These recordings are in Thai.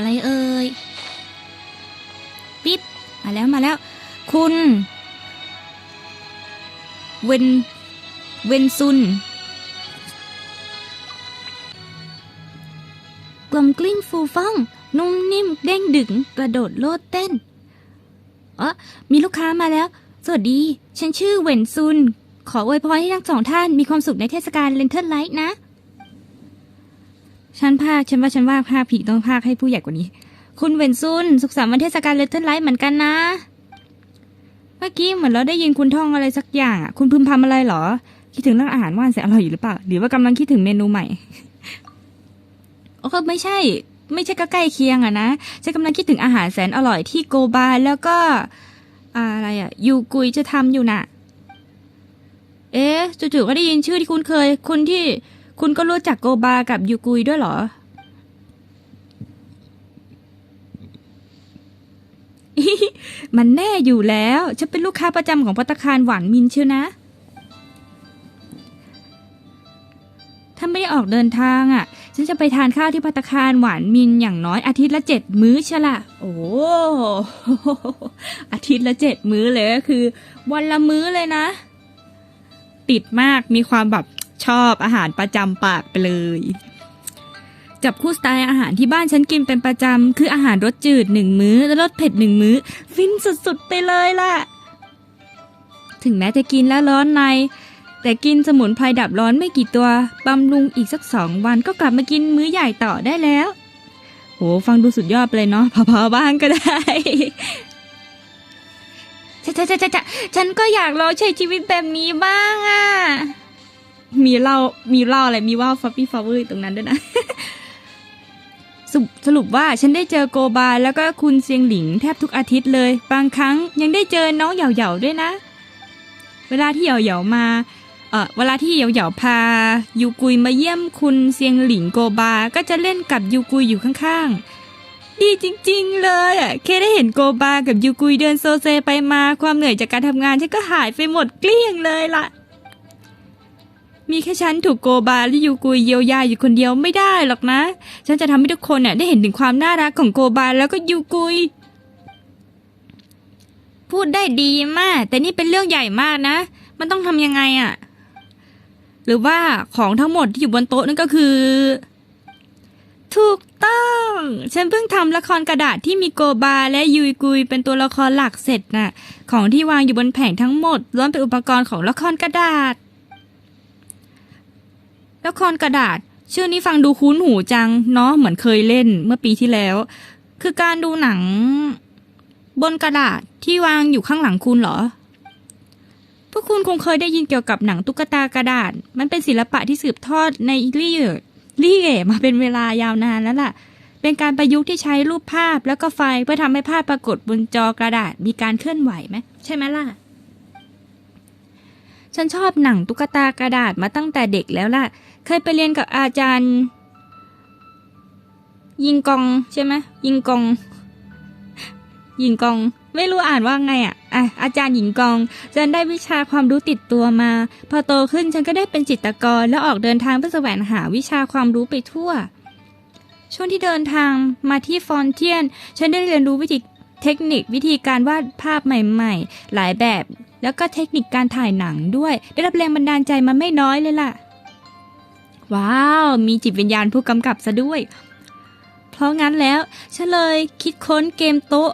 อะไรเอ่ยปิ๊บมาแล้วมาแล้ว คุณเวนเวนซุนกลมกลิ้งฟูฟ่อง นุ่มนิ่มเด้งดึง กระโดดโลดเต้นอ๋อมีลูกค้ามาแล้ว สวัสดี ฉันชื่อเวนซุน ขออวยพรให้ทั้งสองท่านมีความสุขในเทศกาลเลนเทิลไลท์นะ ฉันภาคฉันว่าฉันว่าภาคผิดต้องภาคให้ผู้ใหญ่กว่านี้ คุณเวนซุนสุขสันต์วันเทศกาลเลนเทิลไลท์เหมือนกันนะ เมื่อกี้เหมือนเราได้ยินคุณท่องอะไรสักอย่างอะ คุณพึมพำอะไรเหรอ คิดถึงเรื่องอาหารว่านแสนอร่อยอยู่หรือเปล่า หรือว่ากำลังคิดถึงเมนูใหม่โอ้ก็ไม่ใช่ ไม่ใช่ก็ใกล้เคียงอะนะฉันกำลังคิดถึงอาหารแสนอร่อยที่โกบาแล้วก็อะไรอะยูกุยจะทำอยู่น่ะ เอ๊ะจู่ๆก็ได้ยินชื่อที่คุณเคยคุณที่ คุณก็รู้จักโกบากับยูกุยด้วยเหรอ มันแน่อยู่แล้วฉันเป็นลูกค้าประจำของพัตตาคารหวานมินเชียวนะ ถ้าไม่ได้ออกเดินทางอะ ฉันจะไปทานข้าวที่พัตตาคารหวานมินอย่างน้อยอาทิตย์ละเจ็ดมื้อช่ละ โอ้อาทิตย์ละเจ็ดมื้อเลยก็คือ วันละมื้อเลยนะ ติดมากมีความแบบ ชอบอาหารประจำปากไปเลย จับคู่สไตล์อาหารที่บ้านฉันกินเป็นประจำ คืออาหารรสจืดหนึ่งมื้อและรสเผ็ดหนึ่งมื้อ ฟินสุดๆไปเลยล่ะ ถึงแม้จะกินแล้วร้อนใน แต่กินสมุนไพรดับร้อนไม่กี่ตัวบำรุงอีกสักสองวันก็กลับมากินมื้อใหญ่ต่อได้แล้วโหฟังดูสุดยอดเลยเนาะพอๆบ้างก็ได้ชะชะชะชะฉันก็อยากลองใช้ชีวิตแบบนี้บ้างอะ มีเล่ามีเล่าอะไรมีว่าวฟัฟฟี่ฟลาเวอร์ตรงนั้นด้วยนะสรุปสรุปว่าฉันได้เจอโกบาแล้วก็คุณเซียงหลิงแทบทุกอาทิตย์เลย บางครั้งยังได้เจอน้องเหย่าๆด้วยนะ เวลาที่เหย่าๆมาเออเวลาที่เหย่าๆพายูกุยมาเยี่ยมคุณเซียงหลิงโกบา ก็จะเล่นกับยูกุยอยู่ข้างๆ ดีจริงๆเลยอะแค่ได้เห็นโกบากับยูกุยเดินโซเซไปมาความเหนื่อยจากการทำงานฉันก็หายไปหมดเกลี้ยงเลยล่ะ มีแค่ฉันถูกโกบาและยูกุยเยียวยาอยู่คนเดียวไม่ได้หรอกนะ ฉันจะทำให้ทุกคนน่ะได้เห็นถึงความน่ารักของโกบาแล้วก็ยูกุย พูดได้ดีมาก แต่นี่เป็นเรื่องใหญ่มากนะ มันต้องทำยังไงอะ่ะ หรือว่าของทั้งหมดที่อยู่บนโต๊ะนั่นก็คือ ถูกต้อง ฉันเพิ่งทำละครกระดาษที่มีโกบาและยุยกุยเป็นตัวละครหลักเสร็จน่ะ ของที่วางอยู่บนแผงทั้งหมดล้วนเป็นอุปกรณ์ของละครกระดาษ ละครกระดาษ ชื่อนี้ฟังดูคุ้นหูจัง เนาะเหมือนเคยเล่นเมื่อปีที่แล้ว คือการดูหนัง บนกระดาษที่วางอยู่ข้างหลังคุณเหรอ พวกคุณคงเคยได้ยินเกี่ยวกับหนังตุ๊กตากระดาษ มันเป็นศิลปะที่สืบทอดในลี่เอลี่เอมาเป็นเวลายาวนานแล้วล่ะ เป็นการประยุกต์ที่ใช้รูปภาพแล้วก็ไฟเพื่อทำให้ภาพปรากฏบนจอกระดาษมีการเคลื่อนไหวไหมใช่ไหมล่ะฉันชอบหนังตุ๊กตากระดาษมาตั้งแต่เด็กแล้วล่ะ เคยไปเรียนกับอาจารย์ ยิงกองใช่ไหมยิงกองหญิงกอง ไม่รู้อ่านว่าไงอะอะอาจารย์หญิงกองฉันได้วิชาความรู้ติดตัวมา พอโตขึ้นฉันก็ได้เป็นจิตรกรแล้วออกเดินทางเพื่อแสวงหาวิชาความรู้ไปทั่ว ช่วงที่เดินทางมาที่ฟอนเทียน ฉันได้เรียนรู้วิธีเทคนิควิธีการวาดภาพใหม่ๆ หลายแบบ แล้วก็เทคนิคการถ่ายหนังด้วย ได้รับแรงบันดาลใจมาไม่น้อยเลยล่ะ ว้าว มีจิตวิญญาณผู้กำกับซะด้วย เพราะงั้นแล้วฉันเลยคิดค้นเกมโต๊ะ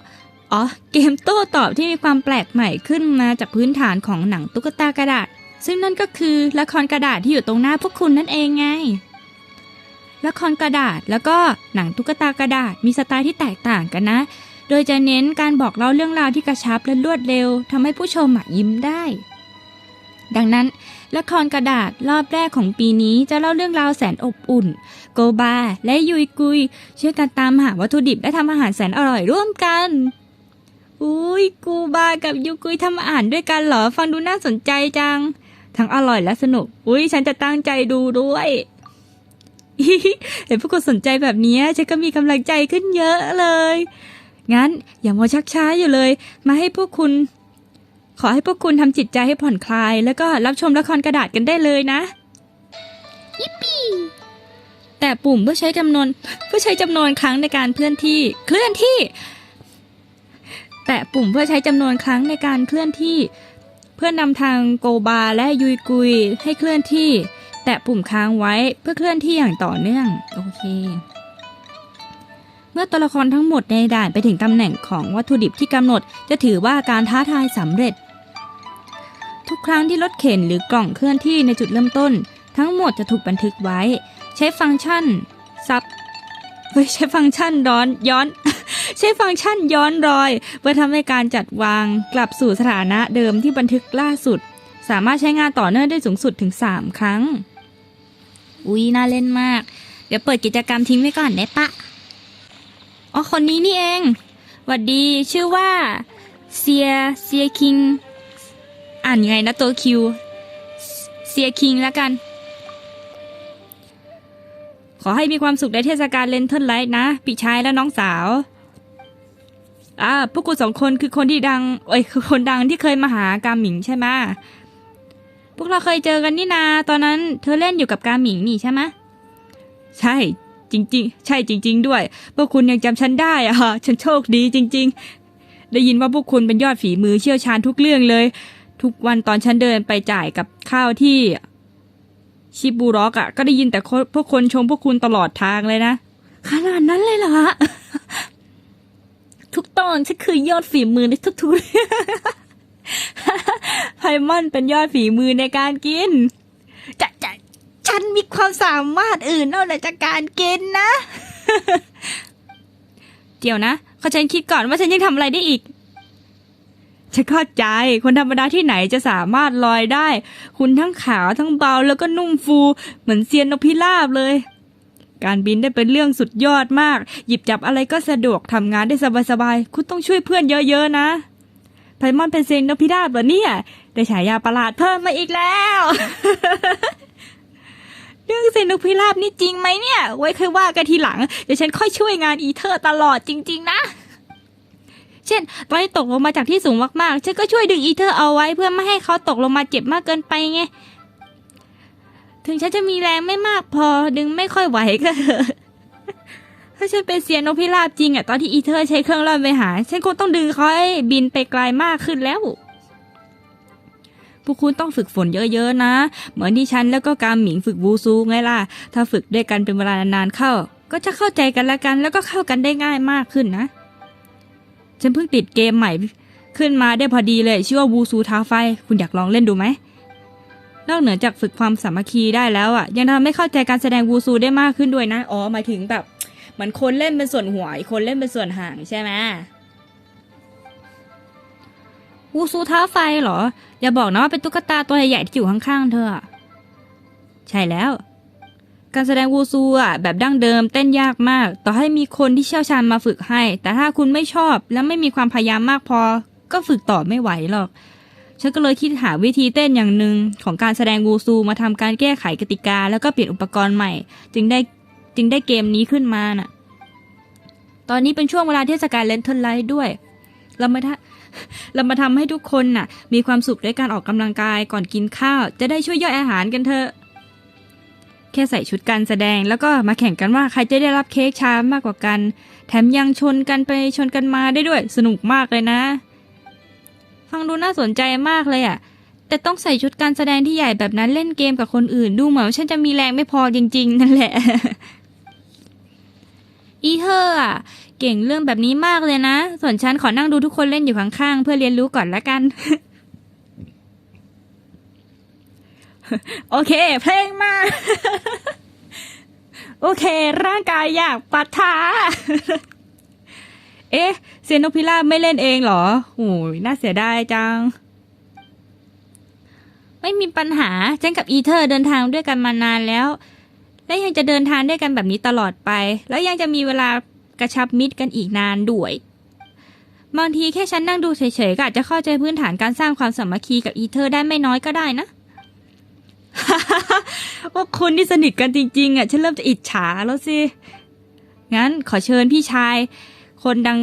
อ๋อเกมโต้ตอบที่มีความแปลกใหม่ขึ้นมาจากพื้นฐานของหนังตุ๊กตากระดาษ ซึ่งนั่นก็คือละครกระดาษที่อยู่ตรงหน้าพวกคุณนั่นเองไงละครกระดาษแล้วก็หนังตุ๊กตากระดาษมีสไตล์ที่แตกต่างกันนะ โดยจะเน้นการบอกเล่าเรื่องราวที่กระชับและรวดเร็วทำให้ผู้ชมยิ้มได้ ดังนั้น ละครกระดาษรอบแรกของปีนี้จะเล่าเรื่องราวแสนอบอุ่น โกบา และยุยกุย ช่วยกันตามหาวัตถุดิบและทำอาหารแสนอร่อยร่วมกัน อุ้ยกูบากับยูกุยทำอาหารด้วยกันเหรอ ฟังดูน่าสนใจจัง ทั้งอร่อยและสนุก อุ้ยฉันจะตั้งใจดูด้วยเห็นพวกคุณสนใจแบบนี้ฉันก็มีกำลังใจขึ้นเยอะเลย งั้นอย่ามัวชักช้าอยู่เลย มาให้พวกคุณ ขอให้พวกคุณทำจิตใจให้ผ่อนคลาย แล้วก็รับชมละครกระดาษกันได้เลยนะยิปปี้แต่ปุ่มเพื่อใช้จำนวนเพื่อใช้จำนวนครั้งในการเคลื่อนที่ เคลื่อนที่ แตะปุ่มเพื่อใช้จำนวนครั้งในการเคลื่อนที่ เพื่อนำทางโกบาและยุยกุยให้เคลื่อนที่ แตะปุ่มค้างไว้เพื่อเคลื่อนที่อย่างต่อเนื่องโอเคเมื่อตัวละครทั้งหมดในด่านไปถึงตำแหน่งของวัตถุดิบที่กำหนด จะถือว่าการท้าทายสำเร็จทุก ครั้งที่รถเข็นหรือกล่องเคลื่อนที่ในจุดเริ่มต้น ทั้งหมดจะถูกบันทึกไว้ ใช้ฟังก์ชันซับเฮ้ยใช้ฟังก์ชันร้อนย้อน ใช้ฟังก์ชันย้อนรอย เพื่อทำให้การจัดวางกลับสู่สถานะเดิมที่บันทึกล่าสุด สามารถใช้งานต่อเนื่องได้สูงสุดถึง 3 ครั้ง อุ๊ยน่าเล่นมาก เดี๋ยวเปิดกิจกรรมทิ้งไว้ก่อนได้ปะอ๋อคนนี้นี่เองหวัดดีชื่อว่าเซียเซียคิง อ่านยังไงนะตัวคิว เซียคิงแล้วกัน ขอให้มีความสุขในเทศกาลเลนเทิลไลท์นะพี่ชายและน้องสาวอ่าพวกกูสองคนคือคนที่ดังเอ้ยคือคนดังที่เคยมาหากาหมิงใช่ไหมพวกเราเคยเจอกันนี่นา ตอนนั้นเธอเล่นอยู่กับกาหมิงนี่ใช่ไหมใช่จริง ๆ ใช่จริง ๆ ด้วย พวกคุณยังจำฉันได้อะค่ะฉันโชคดีจริง ๆ ได้ยินว่าพวกคุณเป็นยอดฝีมือเชี่ยวชาญทุกเรื่องเลย ทุกวันตอนฉันเดินไปจ่ายกับข้าวที่ชิบูร็อกอะก็ได้ยินแต่พวกคนชมพวกคุณตลอดทางเลยนะ ขนาดนั้นเลยเหรอฮะทุกตอนฉันคือยอดฝีมือในทุกๆเรื่องไพมอนเป็นยอดฝีมือในการกินจะจะฉันมีความสามารถอื่นนอกจากการกินนะ เดี๋ยวนะ ขอฉันคิดก่อนว่าฉันยังทำอะไรได้อีก ฉันเข้าใจคนธรรมดาที่ไหนจะสามารถลอยได้ คุณทั้งขาวทั้งเบาแล้วก็นุ่มฟู เหมือนเซียนนกพิราบเลย การบินได้เป็นเรื่องสุดยอดมาก หยิบจับอะไรก็สะดวกทำงานได้สบายๆ คุณต้องช่วยเพื่อนเยอะๆนะไพมอนเป็นเซียนนกพิราบเหรอเนี่ยได้ฉายาประหลาดเพิ่มมาอีกแล้ว เรื่องเซียนนกพิราบนี่จริงไหมเนี่ย ไว้ค่อยว่ากันทีหลังเดี๋ยวฉันค่อยช่วยงานอีเธอร์ตลอดจริง ๆ นะ เช่นตอนที่ตกลงมาจากที่สูงมากๆ ฉันก็ช่วยดึงอีเธอร์เอาไว้เพื่อไม่ให้เขาตกลงมาเจ็บมากเกินไปไง ถึงฉันจะมีแรงไม่มากพอดึงไม่ค่อยไหวก็เถอะถ้าฉันเป็นเซียนกพิราบจริงอะตอนที่อีเธอร์ใช้เครื่องล่อนไปหา ฉันคงต้องดึงเขาให้บินไปไกลมากขึ้นแล้วพวกคุณต้องฝึกฝนเยอะๆนะ เหมือนที่ฉันแล้วก็การหมิงฝึกวูซูไงล่ะ ถ้าฝึกด้วยกันเป็นเวลานานๆเข้า ก็จะเข้าใจกันละกันแล้วก็เข้ากันได้ง่ายมากขึ้นนะ ฉันเพิ่งติดเกมใหม่ ขึ้นมาได้พอดีเลยชื่อว่าวูซูท้าไฟ คุณอยากลองเล่นดูไหม นอกเหนือจากฝึกความสามัคคีได้แล้วอะ ยังทำให้เข้าใจการแสดงวูซูได้มากขึ้นด้วยนะ อ๋อหมายถึงแบบเหมือนคนเล่นเป็นส่วนหัวอีกคนเล่นเป็นส่วนหางใช่ไหมวูซูท้าไฟเหรอ อย่าบอกนะว่าเป็นตุ๊กตาตัวใหญ่ๆที่อยู่ข้างๆเธอ ใช่แล้ว การแสดงวูซูอะแบบดั้งเดิมเต้นยากมาก ต่อให้มีคนที่เชี่ยวชาญมาฝึกให้ แต่ถ้าคุณไม่ชอบและไม่มีความพยายามมากพอ ก็ฝึกต่อไม่ไหวหรอกฉันก็เลยคิดหาวิธีเต้นอย่างหนึ่งของการแสดงวูซูมาทำการแก้ไขกติกา แล้วก็เปลี่ยนอุปกรณ์ใหม่ จึงได้จึงได้เกมนี้ขึ้นมาน่ะ ตอนนี้เป็นช่วงเวลาเทศกาลเลนเทนไลท์ด้วย เรามาทะเรามาทำให้ทุกคนน่ะ มีความสุขด้วยการออกกำลังกายก่อนกินข้าว จะได้ช่วยย่อยอาหารกันเถอะ แค่ใส่ชุดการแสดง แล้วก็มาแข่งกันว่าใครจะได้รับเค้กชามากกว่ากัน แถมยังชนกันไปชนกันมาได้ด้วยสนุกมากเลยนะ ฟังดูน่าสนใจมากเลยอะ่ะ แต่ต้องใส่ชุดการแสดงที่ใหญ่แบบนั้นเล่นเกมกับคนอื่น ดูเหมือนว่าฉันจะมีแรงไม่พอจริง ๆ นั่นแหละ อีเธอร์อะเก่งเรื่องแบบนี้มากเลยนะ ส่วนฉันขอนั่งดูทุกคนเล่นอยู่ข้างๆเพื่อเรียนรู้ก่อนละกัน โอเค เพลงมา โอเค ร่างกายอยากปัทาเอ๊ะ เซยนนกพิราบไม่เล่นเองเหรอโอ้ยน่าเสียดายจัง ไม่มีปัญหาฉันกับอีเธอร์เดินทางด้วยกันมานานแล้ว และยังจะเดินทางด้วยกันแบบนี้ตลอดไป แล้วยังจะมีเวลากระชับมิตรกันอีกนานด้วยบางทีแค่ฉันนั่งดูเฉยๆก็อาจจะเข้าใจพื้นฐานการสร้างความสามัคคีกับอีเธอร์ได้ไม่น้อยก็ได้นะ ว่าคุณที่สนิทกันจริงๆอะฉันเริ่มจะอิจฉาแล้วสิ งั้นขอเชิญพี่ชาย คนดัง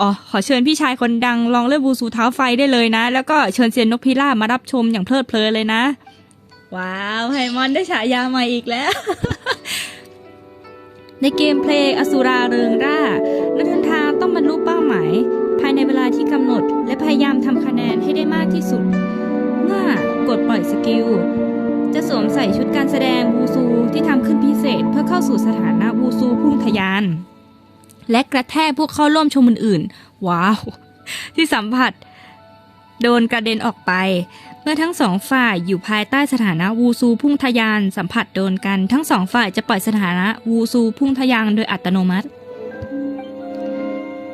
อ๋อ ขอเชิญพี่ชายคนดังลองเล่นบูซูเท้าไฟได้เลยนะ แล้วก็เชิญเซียนนกพิราบมารับชมอย่างเพลิดเพลินเลยนะ ว้าวไฮมอนได้ฉายาใหม่อีกแล้ว ในเกมเพลย์อสุราเริงร่านักเดินทางต้องบรรลุเป้าหมาย ภายในเวลาที่กำหนด และพยายามทำคะแนนให้ได้มากที่สุด เมื่อกดปล่อยสกิล จะสวมใส่ชุดการแสดงวูซูที่ทำขึ้นพิเศษเพื่อเข้าสู่สถานะวูซูพุ่งทะยาน และกระแทกพวกเข้าร่วมชมอื่นๆ ว้าว ที่สัมผัส โดนกระเด็นออกไป เมื่อทั้งสองฝ่ายอยู่ภายใต้สถานะวูซูพุ่งทะยาน สัมผัสโดนกัน ทั้งสองฝ่ายจะปล่อยสถานะวูซูพุ่งทะยานโดยอัตโนมัติ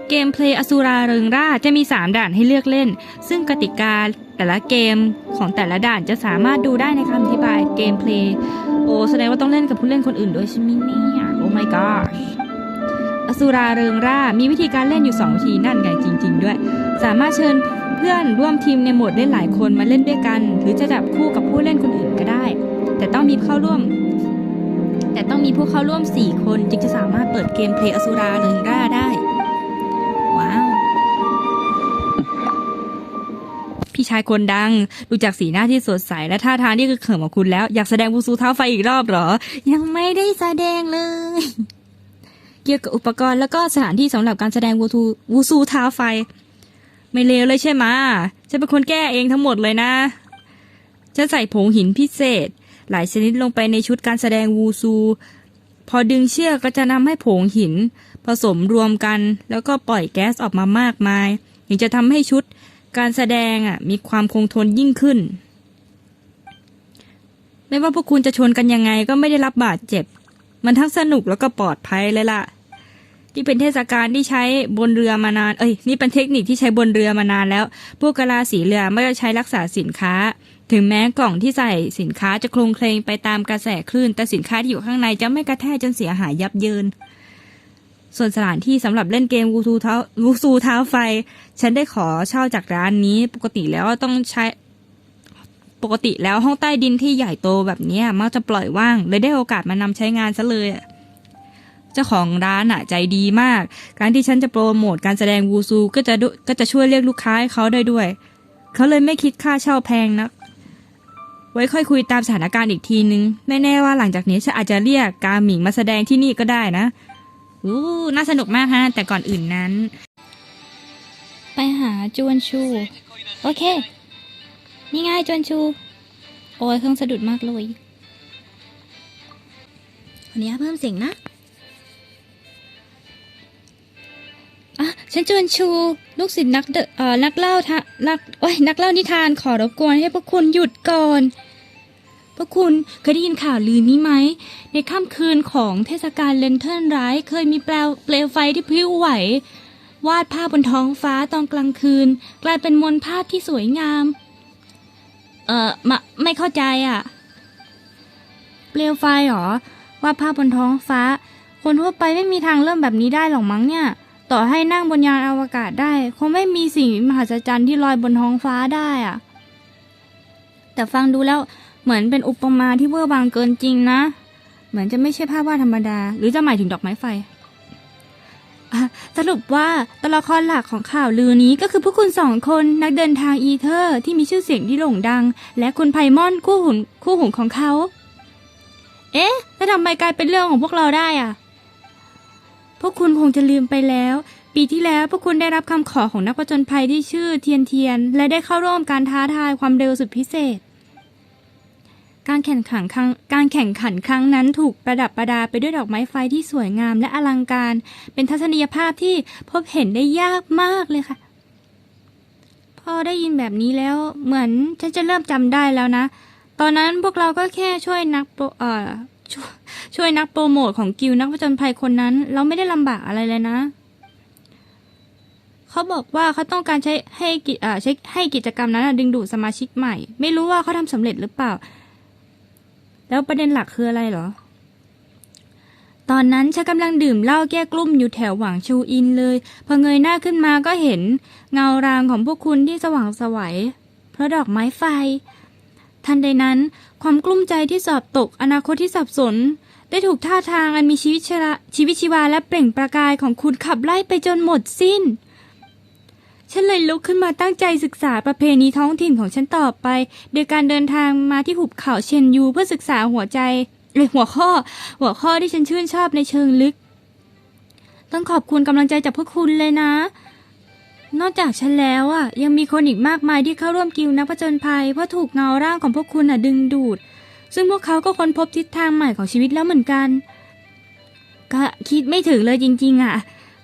เกมเพลย์อสุราเริงร่าจะมี 3 ด่านให้เลือกเล่น ซึ่งกติกา แต่ละเกมของแต่ละด่านจะสามารถดูได้ในคำอธิบายเกมเพลย์โอ้แสดงว่าต้องเล่นกับผู้เล่นคนอื่นด้วยใช่ไหมเนี่ยโอ้ my gosh อสุราเริงร่า มีวิธีการเล่นอยู่ 2 วิธีนั่นไงจริง ๆ ด้วย สามารถเชิญเพื่อนร่วมทีมในโหมดเล่นหลายคนมาเล่นด้วยกัน หรือจะจับคู่กับผู้เล่นคนอื่นก็ได้ แต่ต้องมีเข้าร่วม แต่ต้องมีผู้เข้าร่วม 4 คนจึงจะสามารถเปิดเกมเพลย์อสุราเริงร่าได้ ชายคนดัง ดูจากสีหน้าที่สดใสและท่าทางที่คือเขิมของคุณแล้ว อยากแสดงวูซูเท้าไฟอีกรอบหรอ ยังไม่ได้แสดงเลย เกี่ยวกับอุปกรณ์แล้วก็สถานที่สำหรับการแสดงวูทูวูซูเท้าไฟ ไม่เลวเลยใช่ไหมะฉันเป็นคนแก้เองทั้งหมดเลยนะฉันใส่ผงหินพิเศษ หลายชนิดลงไปในชุดการแสดงวูซู พอดึงเชือกก็จะนำให้ผงหิน ผสมรวมกัน แล้วก็ปล่อยแก๊สออกมามากมายถึงจะทำให้ชุด การแสดงอะมีความคงทนยิ่งขึ้น ไม่ว่าพวกคุณจะชนกันยังไงก็ไม่ได้รับบาดเจ็บ มันทั้งสนุกแล้วก็ปลอดภัยเลยล่ะที่เป็นเทศกาลที่ใช้บนเรือมานาน เอ้ย นี่เป็นเทคนิคที่ใช้บนเรือมานานแล้ว พวกกะลาสีเรือไม่ได้ใช้รักษาสินค้า ถึงแม้กล่องที่ใส่สินค้าจะโครงเคลงไปตามกระแสคลื่น แต่สินค้าที่อยู่ข้างในจะไม่กระแทกจนเสียหายยับเยิน ส่วนสถานที่สำหรับเล่นเกมวูซูเท้าวูซูเท้าไฟ ฉันได้ขอเช่าจากร้านนี้ปกติแล้วต้องใช้ปกติแล้วห้องใต้ดินที่ใหญ่โตแบบนี้มักจะปล่อยว่างเลยได้โอกาสมานำใช้งานซะเลยเจ้าของร้านอะใจดีมาก การที่ฉันจะโปรโมทการแสดงวูซูก็จะดุก็จะช่วยเรียกลูกค้าให้เขาได้ด้วย เขาเลยไม่คิดค่าเช่าแพงนัก ไว้ค่อยคุยตามสถานการณ์อีกทีนึง ไม่แน่ว่าหลังจากนี้ฉันอาจจะเรียกกาหมิงมาแสดงที่นี่ก็ได้นะ อู้น่าสนุกมากฮะ แต่ก่อนอื่นนั้น ไปหาจวนชู โอเค นี่ไงจวนชู โอ้ยเครื่องสะดุดมากเลยคนนี้เพิ่มเสียงนะอะฉันจวนชู ลูกศิษย์นักเดเอ่อนักเล่าทะนักโอ้ยนักเล่านิทานขอรบกวนให้พวกคุณหยุดก่อน พวกคุณเคยได้ยินข่าวลือนี้ไหม ในค่ำคืนของเทศกาลเลนเทิร์นร้ายเคยมีเปลวเปลวไฟที่พลิ้วไหว วาดภาพบนท้องฟ้าตอนกลางคืน กลายเป็นมวลภาพที่สวยงาม เอ่อมาไม่เข้าใจอะ เปลวไฟเหรอ วาดภาพบนท้องฟ้า คนทั่วไปไม่มีทางเริ่มแบบนี้ได้หรอกมั้งเนี่ย ต่อให้นั่งบนยานอวกาศได้ คงไม่มีสิ่งมหัศจรรย์ที่ลอยบนท้องฟ้าได้อะ แต่ฟังดูแล้ว เหมือนเป็นอุปมาที่เวอร์บางเกินจริงนะ เหมือนจะไม่ใช่ภาพวาดธรรมดา หรือจะหมายถึงดอกไม้ไฟ สรุปว่าตัวละครหลักของข่าวลือนี้ก็คือพวกคุณสองคนนักเดินทางอีเทอร์ที่มีชื่อเสียงที่โด่งดัง และคุณไพมอนคู่หุนคู่หุนของเขา เอ๊ะแล้วทำไมกลายเป็นเรื่องของพวกเราได้อะพวกคุณคงจะลืมไปแล้ว ปีที่แล้วพวกคุณได้รับคำขอของนักผจญภัยที่ชื่อเทียนเทียน และได้เข้าร่วมการท้าทายความเร็วสุดพิเศษ การแข่งขันครั้งการแข่งขันครั้งนั้นถูกประดับประดาไปด้วยดอกไม้ไฟที่สวยงามและอลังการ เป็นทัศนียภาพที่พบเห็นได้ยากมากเลยค่ะ พอได้ยินแบบนี้แล้วเหมือนฉันจะเริ่มจำได้แล้วนะ ตอนนั้นพวกเราก็แค่ช่วยนักโปรเอ่อชช่วยนักโปรโมทของกิลนักผจญภัยคนนั้น เราไม่ได้ลำบากอะไรเลยนะเขาบอกว่าเขาต้องการใช้ให้กิใช้ให้กิจกรรมนั้นดึงดูดสมาชิกใหม่ ไม่รู้ว่าเขาทำสำเร็จหรือเปล่า แล้วประเด็นหลักคืออะไรเหรอ ตอนนั้นฉันกำลังดื่มเหล้าแก้กลุ้มอยู่แถวหวางชูอินเลย พอเงยหน้าขึ้นมาก็เห็น เงารางของพวกคุณที่สว่างสวัยเพราะดอกไม้ไฟ ทันใดนั้น ความกลุ้มใจที่สอบตก อนาคตที่สับสน ได้ถูกท่าทางอันมีชีวิตชีวาชีวิตชีวาและเปล่งประกายของคุณขับไล่ไปจนหมดสิ้น ฉันเลยลุกขึ้นมาตั้งใจศึกษาประเพณีท้องถิ่นของฉันต่อไป โดยการเดินทางมาที่หุบเขาเชนยูเพื่อศึกษาหัวใจเอ้ยหัวข้อ หัวข้อที่ฉันชื่นชอบในเชิงลึก ต้องขอบคุณกำลังใจจากพวกคุณเลยนะ นอกจากฉันแล้วอะ ยังมีคนอีกมากมายที่เข้าร่วมกิลด์นักผจญภัยเพราะถูกเงาร่างของพวกคุณอะดึงดูด ซึ่งพวกเขาก็ค้นพบทิศทางใหม่ของชีวิตแล้วเหมือนกัน ก็คิดไม่ถึงเลยจริง ๆ อะ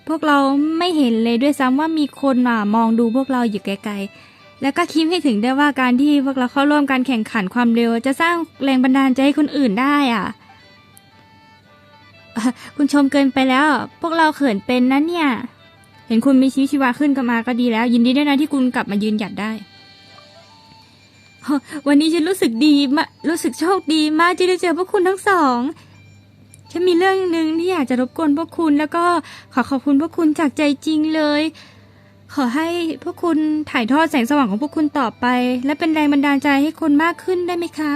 พวกเราไม่เห็นเลยด้วยซ้ำว่ามีคนอะมองดูพวกเราอยู่ไกลๆ แล้วก็คิดให้ถึงได้ว่าการที่พวกเราเข้าร่วมการแข่งขันความเร็ว จะสร้างแรงบันดาลใจให้คนอื่นได้อะอะ คุณชมเกินไปแล้ว พวกเราเขินเป็นนะเนี่ย เห็นคุณมีชีวิตชีวาขึ้นก็มาก็ดีแล้ว ยินดีด้วยนะที่คุณกลับมายืนหยัดได้ วันนี้ฉันรู้สึกดีมากรู้สึกโชคดีมากที่ได้เจอพวกคุณทั้งสอง ฉันมีเรื่องหนึ่งที่อยากจะรบกวนพวกคุณแล้วก็ขอขอบคุณพวกคุณจากใจจริงเลย ขอให้พวกคุณถ่ายทอดแสงสว่างของพวกคุณต่อไป และเป็นแรงบันดาลใจให้คนมากขึ้นได้ไหมคะ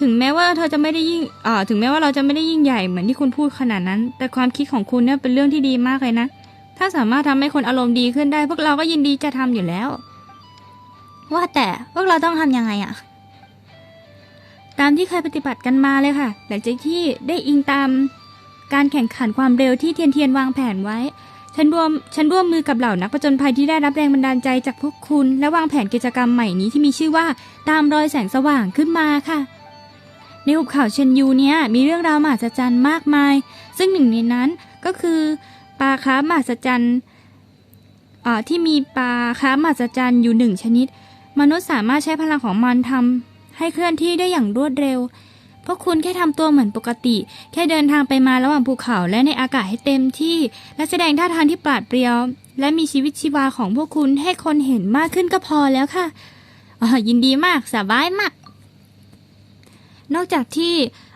ถึงแม้ว่าเธอจะไม่ได้ยิ่งอ่าถึงแม้ว่าเราจะไม่ได้ยิ่งใหญ่เหมือนที่คุณพูดขนาดนั้น แต่ความคิดของคุณเนี่ยเป็นเรื่องที่ดีมากเลยนะ ถ้าสามารถทำให้คนอารมณ์ดีขึ้นได้ พวกเราก็ยินดีจะทำอยู่แล้ว ว่าแต่พวกเราต้องทำยังไงอะ ตามที่เคยปฏิบัติกันมาเลยค่ะ หลังจากที่ได้อิงตามการแข่งขันความเร็วที่เทียนเทียนวางแผนไว้ ฉันร่วมฉันร่วมมือกับเหล่านักผจญภัยที่ได้รับแรงบันดาลใจจากพวกคุณ และวางแผนกิจกรรมใหม่นี้ที่มีชื่อว่าตามรอยแสงสว่างขึ้นมาค่ะ ในหุบเขาเชนยูเนี่ยมีเรื่องราวมหัศจรรย์มากมาย ซึ่งหนึ่งในนั้นก็คือปลาค้ามหัศจรรย์ที่มีปลาค้ามหัศจรรย์อยู่หนึ่งชนิด มนุษย์สามารถใช้พลังของมันทำ ให้เคลื่อนที่ได้อย่างรวดเร็ว พวกคุณแค่ทำตัวเหมือนปกติ แค่เดินทางไปมาระหว่างภูเขาและในอากาศให้เต็มที่ และแสดงท่าทางที่ปราดเปรียว และมีชีวิตชีวาของพวกคุณให้คนเห็นมากขึ้นก็พอแล้วค่ะอ่ายินดีมากสบายมาก นอกจากที่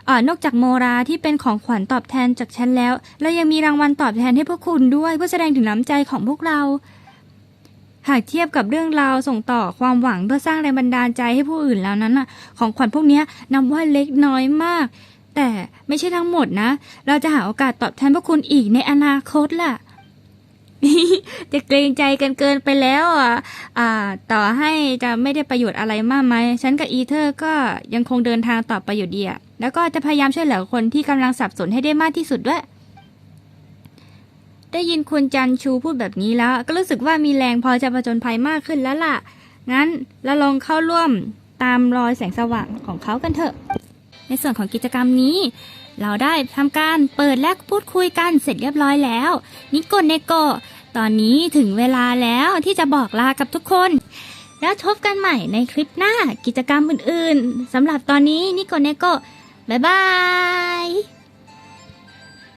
อ่านอกจากโมราที่เป็นของขวัญตอบแทนจากฉันแล้ว และยังมีรางวัลตอบแทนให้พวกคุณด้วยเพื่อแสดงถึงน้ำใจของพวกเรา หากเทียบกับเรื่องราวส่งต่อความหวังเพื่อสร้างแรงบันดาลใจให้ผู้อื่นแล้วนั้นน่ะ ของขวัญพวกนี้นับว่าเล็กน้อยมาก แต่ไม่ใช่ทั้งหมดนะ เราจะหาโอกาสตอบแทนพวกคุณอีกในอนาคตล่ะจะเกรงใจกันเกินไปแล้วอะอ่า ต่อให้จะไม่ได้ประโยชน์อะไรมากไหมฉันกับอีเธอร์ก็ยังคงเดินทางต่อไปอยู่ดีอะแล้วก็จะพยายามช่วยเหลือคนที่กำลังสับสนให้ได้มากที่สุดด้วย ได้ยินคุณจันชูพูดแบบนี้แล้ว ก็รู้สึกว่ามีแรงพอจะผจญภัยมากขึ้นแล้วล่ะ งั้นเราลองเข้าร่วมตามรอยแสงสว่างของเขากันเถอะ ในส่วนของกิจกรรมนี้ เราได้ทำการเปิดและพูดคุยกันเสร็จเรียบร้อยแล้ว นิโกเนโกตอนนี้ถึงเวลาแล้วที่จะบอกลากับทุกคน แล้วพบกันใหม่ในคลิปหน้ากิจกรรมอื่นๆสำหรับตอนนี้นิโกเนโกบายบาย